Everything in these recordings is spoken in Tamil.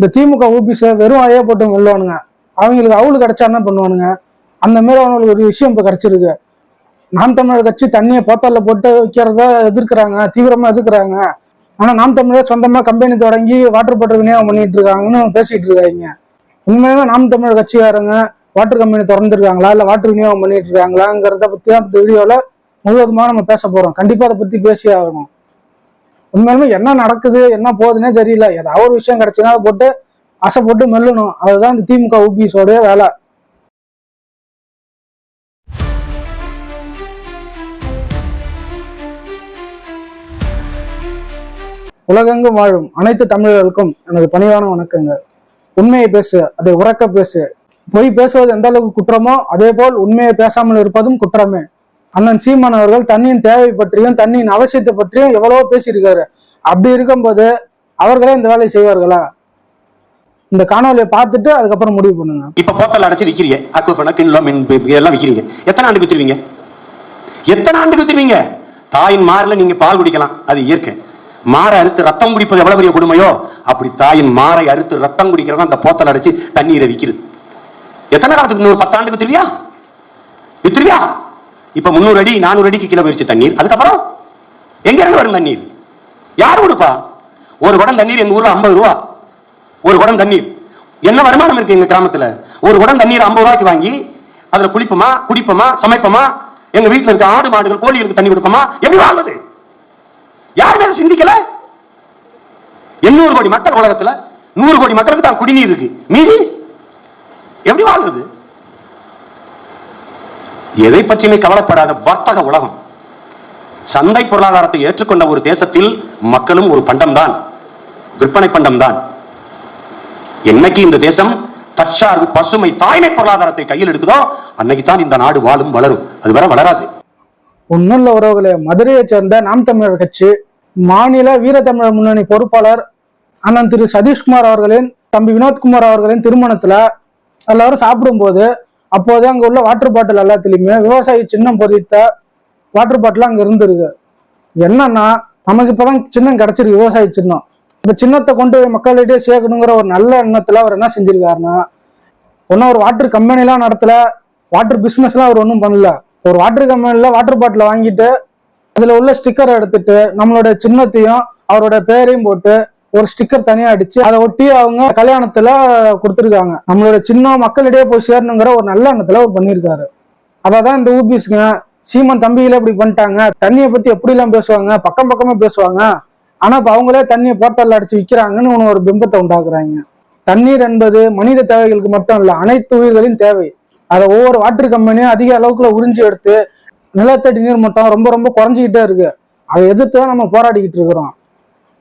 இந்த திமுக ஓபிஸை வெறும் ஐயா போட்டு வெல்லுவானுங்க அவங்களுக்கு அவுள் கிடைச்சா என்ன பண்ணுவானுங்க? அந்த மாதிரி அவங்களுக்கு ஒரு விஷயம் இப்போ கிடைச்சிருக்கு. நாம் தமிழர் கட்சி தண்ணியை போத்தால போட்டு வைக்கிறத எதிர்க்கிறாங்க தீவிரமா எதிர்க்கிறாங்க. ஆனா நாம் தமிழர் சொந்தமா கம்பெனி தொடங்கி வாட்டர் பாட்டில் விநியோகம் பண்ணிட்டு இருக்காங்கன்னு பேசிட்டு இருக்காங்க. உண்மையாவே நாம் தமிழர் கட்சிக்காரங்க வாட்டர் கம்பெனி திறந்துருக்காங்களா? இல்ல வாட்டர் விநியோகம் பண்ணிட்டு இருக்காங்களாங்கிறத பத்தி தான் இந்த வீடியோல முழுவதுமா நம்ம பேச போறோம். கண்டிப்பா அதை பத்தி பேசி ஆகணும். உண்மையிலுமே என்ன நடக்குது என்ன போகுதுன்னே தெரியல. ஏதாவது ஒரு விஷயம் கிடைச்சுன்னா அதை போட்டு அசைப்பட்டு போட்டு மெல்லணும். அதுதான் இந்த திமுக ஓபிஎஸோடைய வேலை. உலகெங்கும் வாழும் அனைத்து தமிழர்களுக்கும் எனது பணிவான வணக்கங்கள். உண்மையை பேசு அதை உறக்க பேசு. பொய் பேசுவது எந்த அளவுக்கு குற்றமோ அதே போல் உண்மையை பேசாமல் இருப்பதும் குற்றமே. அண்ணன் சீமான் அவர்கள் தண்ணியின் தேவை பற்றியும் தண்ணியின் அவசியத்தை பற்றியும் எவ்வளவோ பேசியிருக்காரு. அப்படி இருக்கும்போது அவர்களே இந்த வேலையை செய்வார்களா? இந்த காணொலியை பார்த்துட்டு அதுக்கப்புறம் முடிவு பண்ணுங்க. இப்ப போத்தல் அடைச்சு விற்கிறீங்க அக்குஃபன கிண்ணம் மின் எல்லாம் எத்தனை ஆண்டுக்கு வித்துருவீங்க? எத்தனை ஆண்டுக்கு வித்துருவீங்க? தாயின் மார்ல நீங்க பால் குடிக்கலாம். அது இயற்கை. மாற அறுத்து ரத்தம் குடிப்பது எவ்வளவு பெரிய கொடுமையோ? அப்படி தாயின் மாறை அறுத்து ரத்தம் குடிக்கிறது அந்த போத்தல் அடைச்சு தண்ணீரை விற்கிறது எத்தனை காலத்துக்கு இன்னொரு பத்தாண்டுக்கு வித்துருவியா? வித்துருவியா? இப்ப முந்நூறு அடி நானூறு அடிக்கு கிலோ போயிருச்சு தண்ணீர். அதுக்கப்புறம் எங்க இருந்து வரும் தண்ணீர்? யார் கொடுப்பா ஒரு குடம் தண்ணீர் எங்க ஊர்ல ஐம்பது ரூபா. ஒரு குடம் தண்ணீர். என்ன வருமானம் இருக்கு எங்க கிராமத்துல? ஒரு குடம் தண்ணீர் ஐம்பது ரூபாய்க்கு வாங்கி அதுல குளிப்போமா குடிப்போமா சமைப்போமா? எங்க வீட்டுல இருக்க ஆடு மாடுகள் கோழிகளுக்கு தண்ணி கொடுப்போமா? எப்படி வாழ்வது? யாருமே அதை சிந்திக்கல? எண்ணூறு கோடி மக்கள் உலகத்துல நூறு கோடி மக்களுக்கு தான் குடிநீர் இருக்கு. மீதி எப்படி வாழ்வது? எதை பற்றியுமே கவலைப்படாத வர்த்தக உலகம். சந்தை பொருளாதாரத்தை ஏற்றுக்கொண்ட ஒரு தேசத்தில் மக்களும் ஒரு பண்டம்தான் விற்பனை பண்டம்தான். என்னைக்கு இந்த தேசம் தற்சார்பு பசுமை தாய்மை பொருளாதாரத்தை கையில் எடுக்குதோ அன்னைக்கு தான் இந்த நாடு வாழும் வளரும். அது வர வளராது. ஒன்னுள்ள உறவுகளே மதுரையை சேர்ந்த நாம் தமிழர் கட்சி மாநில வீரத்தமிழர் முன்னணி பொறுப்பாளர் அண்ணன் திரு சதீஷ்குமார் அவர்களின் தம்பி வினோத்குமார் அவர்களின் திருமணத்துல எல்லாரும் சாப்பிடும்போது அப்போது அங்கே உள்ள வாட்டர் பாட்டில் எல்லாத்துலேயுமே விவசாயி சின்னம் பொறித்த வாட்டர் பாட்டில் அங்கே இருந்திருக்கு. என்னன்னா நமக்கு இப்போதான் சின்னம் கிடச்சிருக்கு விவசாய சின்னம். இந்த சின்னத்தை கொண்டு போய் மக்களிடையே சேர்க்கணுங்கிற ஒரு நல்ல எண்ணத்தில் அவர் என்ன செஞ்சிருக்காருன்னா ஒன்றும் ஒரு வாட்டர் கம்பெனிலாம் நடத்தல வாட்டர் பிஸ்னஸ்லாம் அவர் ஒன்றும் பண்ணல. ஒரு வாட்டர் கம்பெனியில் வாட்டர் பாட்டில் வாங்கிட்டு அதில் உள்ள ஸ்டிக்கரை எடுத்துட்டு நம்மளோட சின்னத்தையும் அவரோட பேரையும் போட்டு ஒரு ஸ்டிக்கர் தனியாக அடிச்சு அதை ஒட்டி அவங்க கல்யாணத்துல கொடுத்துருக்காங்க. நம்மளோட சின்ன மக்களிடையே போய் சேரணுங்கிற ஒரு நல்ல எண்ணத்துல அவர் பண்ணியிருக்காரு. அதான் இந்த ஊபிஸ்ங்க சீமன் தம்பிகளே இப்படி பண்ணிட்டாங்க தண்ணியை பத்தி எப்படிலாம் பேசுவாங்க பக்கம் பக்கமா பேசுவாங்க ஆனா இப்ப அவங்களே தண்ணியை போர்ட்டல்ல அடிச்சு விற்கிறாங்கன்னு ஒன்று ஒரு பிம்பத்தை உண்டாக்குறாங்க. தண்ணீர் என்பது மனித தேவைகளுக்கு மட்டும் இல்ல அனைத்து உயிர்களின் தேவை. அதை ஒவ்வொரு வாட்டர் கம்பெனியும் அதிக அளவுக்குள்ள உறிஞ்சி எடுத்து நிலத்தடி நீர் மட்டம் ரொம்ப ரொம்ப குறைஞ்சிக்கிட்டே இருக்கு. அதை எதிர்த்து தான் நம்ம போராடிக்கிட்டு இருக்கிறோம்.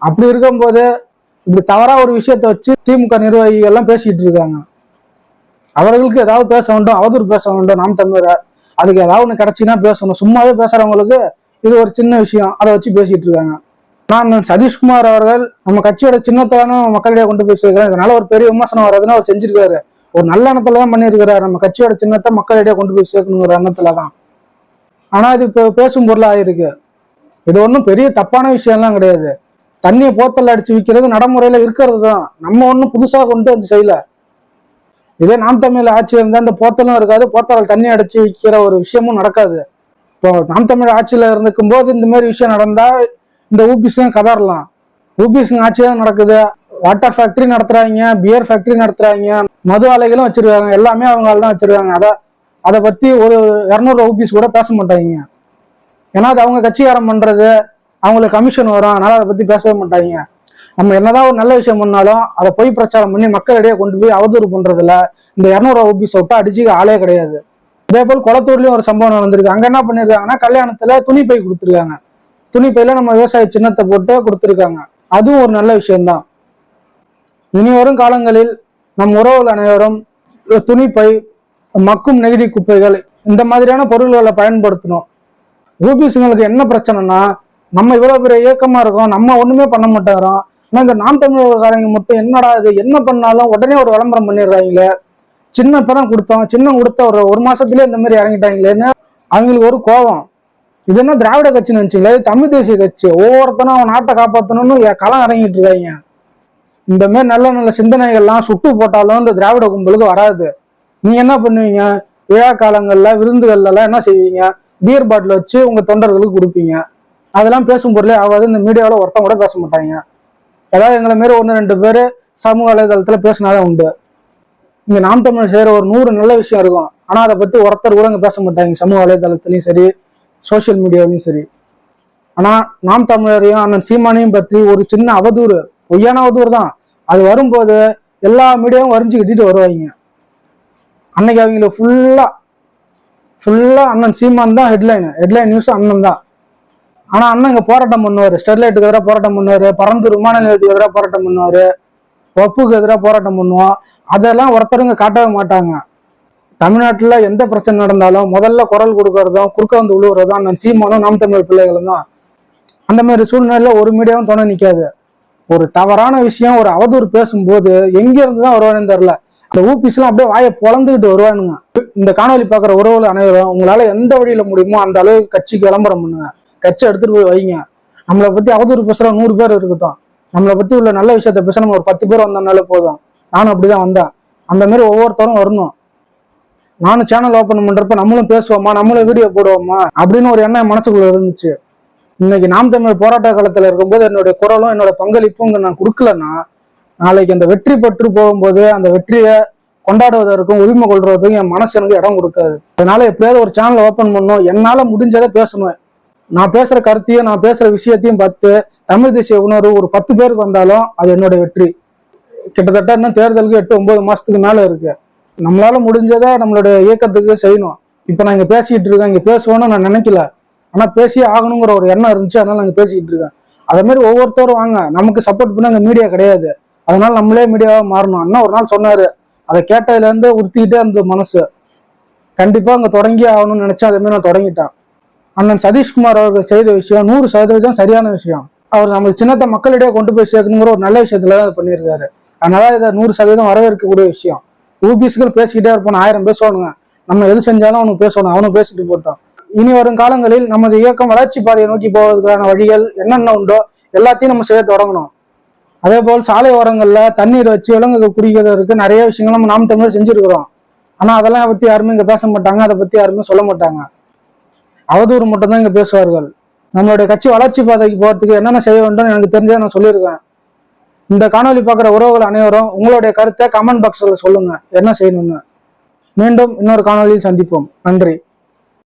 அப்படி இருக்கும்போது இப்படி தவறா ஒரு விஷயத்த வச்சு திமுக நிர்வாகிகள் எல்லாம் பேசிக்கிட்டு இருக்காங்க. அவர்களுக்கு ஏதாவது பேச வேண்டும் அவதூறு பேச வேண்டும் நாம் தமிழர். அதுக்கு ஏதாவது ஒன்று கிடைச்சின்னா பேசணும். சும்மாவே பேசுறவங்களுக்கு இது ஒரு சின்ன விஷயம். அதை வச்சு பேசிட்டு இருக்காங்க. நான் சதீஷ்குமார் அவர்கள் நம்ம கட்சியோட சின்னத்தான மக்களிடையே கொண்டு போய் சேர்க்கிறேன் இதனால ஒரு பெரிய விமர்சனம் வர்றதுன்னு அவர் செஞ்சிருக்காரு. ஒரு நல்ல எண்ணத்துல தான் பண்ணியிருக்கிறாரு. நம்ம கட்சியோட சின்னத்தை மக்களிடையே கொண்டு போய் சேர்க்கணுங்கிற எண்ணத்துல தான் ஆனா இது இப்போ பேசும் பொருளாக ஆயிருக்கு இது ஒன்றும் பெரிய தப்பான விஷயம்லாம் கிடையாது. தண்ணியை போத்தல் அடிச்சு விற்கிறது நடைமுறையில இருக்கிறது தான் நம்ம ஒன்றும் புதுசாக கொண்டு வந்து செய்யல. இதே நாம் தமிழ் ஆட்சி இருந்தால் இந்த போத்தலும் இருக்காது போத்தலில் தண்ணி அடிச்சு விற்கிற ஒரு விஷயமும் நடக்காது. இப்போ நாம் தமிழ் ஆட்சியில் இருந்துக்கும் போது இந்த மாதிரி விஷயம் நடந்தால் இந்த ஊபிஸும் கதறலாம். ஊபிஸுங்க ஆட்சி தான் நடக்குது? வாட்டர் ஃபேக்டரி நடத்துறாங்க பியர் ஃபேக்டரி நடத்துறாங்க மது ஆலைகளும் வச்சிருக்காங்க எல்லாமே அவங்களால தான் வச்சிருக்காங்க. அதை அதை பற்றி ஒரு இரநூறு ஊபிஸ் கூட பேச மாட்டாங்க. ஏன்னா அது அவங்க கட்சிகாரம் பண்ணுறது அவங்களுக்கு கமிஷன் வரும். அதனால அதை பத்தி பேசவே மாட்டாங்க. நம்ம என்னதான் ஒரு நல்ல விஷயம் பண்ணாலும் அதை பொய் பிரச்சாரம் பண்ணி மக்களிடையே கொண்டு போய் அவதூறு பண்றதுல இந்த இரநூறு ஊபிஸ் விட்டு அடிச்சுக்க ஆளே கிடையாது. இதே போல் குளத்தூர்லயும் ஒரு சம்பவம் நடந்திருக்கு. அங்க என்ன பண்ணிருக்காங்கன்னா கல்யாணத்துல துணி பை கொடுத்துருக்காங்க. துணி பையில நம்ம விவசாய சின்னத்தை போட்டு கொடுத்துருக்காங்க. அதுவும் ஒரு நல்ல விஷயம்தான். இனி வரும் காலங்களில் நம் உறவுகள் அனைவரும் துணிப்பை மக்கும் நெகிழி குப்பைகள் இந்த மாதிரியான பொருள்களை பயன்படுத்தணும். ஊபிஸுங்களுக்கு என்ன பிரச்சனைனா நம்ம இவ்வளவு பெரிய இயக்கமா இருக்கோம் நம்ம ஒண்ணுமே பண்ண மாட்டேங்கிறோம். ஆனா இந்த நாம் தமிழர்காரங்க மட்டும் என்னடா இது என்ன பண்ணாலும் உடனே ஒரு விளம்பரம் பண்ணிடுறாங்களே. சின்ன படம் கொடுத்தோம் சின்ன கொடுத்த ஒரு ஒரு மாசத்துலயே இந்த மாதிரி இறங்கிட்டாங்களேன்னு அவங்களுக்கு ஒரு கோபம். இது என்ன திராவிட கட்சின்னு நினைச்சீங்களா? தமிழ் தேசிய கட்சி. ஒவ்வொருத்தனும் அவன் நாட்டை காப்பாற்றணும்னு களம் இறங்கிட்டு இருக்காங்க. இந்த மாதிரி நல்ல நல்ல சிந்தனைகள்லாம் சுட்டு போட்டாலும் இந்த திராவிட கும்பலுக்கு வராது. நீ என்ன பண்ணுவீங்க? விழா காலங்கள்ல விருந்துகள்லாம் என்ன செய்வீங்க? பீர் பாட்டில் வச்சு உங்க தொண்டர்களுக்கு கொடுப்பீங்க. அதெல்லாம் பேசும் பொருளே ஆகாது. இந்த மீடியாவில் ஒருத்தன் கூட பேச மாட்டாங்க. ஏதாவது எங்களை மாரி ஒன்று ரெண்டு பேர் சமூக வலைதளத்தில் பேசினாதான் உண்டு. இங்கே நாம் தமிழ் செய்கிற ஒரு நூறு நல்ல விஷயம் இருக்கும். ஆனால் அதை பற்றி ஒருத்தர் கூட இங்கே பேச மாட்டாங்க. சமூக வலைதளத்துலேயும் சரி சோஷியல் மீடியாவிலையும் சரி. ஆனால் நாம் தமிழரையும் அண்ணன் சீமானையும் பற்றி ஒரு சின்ன அவதூறு பொய்யான அவதூறு தான். அது வரும்போது எல்லா மீடியாவும் வரிஞ்சு கட்டிட்டு வருவாங்க. அன்னைக்கு அவங்கள ஃபுல்லாக ஃபுல்லாக அண்ணன் சீமான் தான் ஹெட்லைன் ஹெட்லைன் நியூஸ் அண்ணன் தான். ஆனா அண்ணன் இங்க போராட்டம் பண்ணுவாரு. ஸ்டெர்லைட்டுக்கு எதிராக போராட்டம் பண்ணுவாரு. பறந்து விமான நிலையத்துக்கு எதிராக போராட்டம் பண்ணுவாரு. வப்புக்கு எதிராக போராட்டம் பண்ணுவோம் அதெல்லாம் ஒருத்தருங்க காட்டவே மாட்டாங்க. தமிழ்நாட்டில் எந்த பிரச்சனை நடந்தாலும் முதல்ல குரல் கொடுக்கறதும் குறுக்க வந்து விழுவுறதும் அண்ணன் சீமானும் நாம் தமிழ் பிள்ளைகளும் தான். அந்த மாதிரி சூழ்நிலையில ஒரு மீடியாவும் துணை நிற்காது ஒரு தவறான விஷயம் ஒரு அவதூறு பேசும்போது எங்கேருந்து தான் வருவானு தெரில அந்த ஊபிஸ்லாம் அப்படியே வாயை பொழந்துக்கிட்டு வருவானுங்க. இந்த காணொலி பார்க்குற உறவுகள் அனைவரும் உங்களால் எந்த வழியில் முடியுமோ அந்த அளவுக்கு கட்சிக்கு விளம்பரம் பண்ணுங்க. கட்சி எடுத்துட்டு போய் வைங்க. நம்மளை பத்தி அவதூறு பேசுற நூறு பேர் இருக்கட்டும். நம்மளை பத்தி உள்ள நல்ல விஷயத்த பேச நம்ம ஒரு பத்து பேர் வந்தோம்னாலே போதும். நானும் அப்படிதான் வந்தேன். அந்த மாதிரி ஒவ்வொருத்தரும் வரணும். நானும் சேனல் ஓப்பன் பண்றப்ப நம்மளும் பேசுவோமா? நம்மளும் வீடியோ போடுவோமா? அப்படின்னு ஒரு எண்ணம் மனசுக்குள்ள இருந்துச்சு. இன்னைக்கு நாம் தமிழ் போராட்ட காலத்துல இருக்கும்போது என்னுடைய குரலும் என்னோட பங்களிப்பும் இங்க நான் கொடுக்கலன்னா நாளைக்கு அந்த வெற்றி பெற்று போகும்போது அந்த வெற்றியை கொண்டாடுவதற்கும் உரிமை கொள்றதுக்கும் என் மனசு எனக்கு இடம் கொடுக்காது. அதனால எப்படியாவது ஒரு சேனல் ஓப்பன் பண்ணும் என்னால முடிஞ்சதை பேசணும். நான் பேசுற கருத்தையும் நான் பேசுற விஷயத்தையும் பார்த்து தமிழ் தேசிய உணர்வு ஒரு பத்து பேருக்கு வந்தாலும் அது என்னோட வெற்றி. கிட்டத்தட்ட இன்னும் தேர்தலுக்கு எட்டு ஒன்பது மாசத்துக்கு மேல இருக்கு. நம்மளால முடிஞ்சதை நம்மளுடைய இயக்கத்துக்கு செய்யணும். இப்ப நான் இங்க பேசிக்கிட்டு இருக்கேன் இங்க பேசுவோம்னு நான் நினைக்கல. ஆனா பேசியே ஆகணுங்கிற ஒரு எண்ணம் இருந்துச்சு அதனால நாங்க பேசிக்கிட்டு இருக்கேன். அதே மாதிரி ஒவ்வொருத்தரும் வாங்க நமக்கு சப்போர்ட் பண்ண அங்க மீடியா கிடையாது. அதனால நம்மளே மீடியாவா மாறணும். அண்ணா ஒரு நாள் சொன்னாரு அதை கேட்டதுல இருந்து உறுத்திக்கிட்டே இருந்தது மனசு. கண்டிப்பா அங்க தொடங்கி ஆகணும்னு நினைச்சா அதே மாதிரி நான் தொடங்கிட்டேன். அண்ணன் சதீஷ்குமார் அவர்கள் செய்த விஷயம் நூறு சதவீதம் சரியான விஷயம். அவர் நம்ம சின்னத்தை மக்களிடையே கொண்டு போய் சேர்க்கணுங்கிற ஒரு நல்ல விஷயத்துல தான் பண்ணியிருக்காரு. அதனால இதை நூறு சதவீதம் வரவேற்கக்கூடிய விஷயம். ஊபிஸ்கள் பேசிக்கிட்டே இருப்போம். ஆயிரம் பேசணுங்க நம்ம எது செஞ்சாலும் அவனுக்கு பேசணும். அவனும் பேசிட்டு போட்டோம் இனி வரும் காலங்களில் நமது இயக்கம் வளர்ச்சி பாதையை நோக்கி போவதற்கான வழிகள் என்னென்ன உண்டோ எல்லாத்தையும் நம்ம செய்ய தொடங்கணும். அதே போல் சாலை ஓரங்கள்ல தண்ணீர் வச்சு விலங்குகள் குடிக்கிறதுக்கு நிறைய விஷயங்கள் நம்ம நாம் தமிழர் செஞ்சிருக்கிறோம். ஆனா அதெல்லாம் பத்தி யாருமே இங்க பேச மாட்டாங்க. அதை பத்தி யாருமே சொல்ல மாட்டாங்க. அவதூறு மட்டும்தான் இங்க பேசுவார்கள். நம்மளுடைய கட்சி வளர்ச்சி பாதைக்கு போறதுக்கு என்னென்ன செய்ய வேண்டும் எனக்கு தெரிஞ்சதை நான் சொல்லியிருக்கேன். இந்த காணொளி பார்க்குற உறவுகள் அனைவரும் உங்களுடைய கருத்தை கமெண்ட் பாக்ஸில் சொல்லுங்க. என்ன செய்யணும்னு. மீண்டும் இன்னொரு காணொலியில் சந்திப்போம். நன்றி.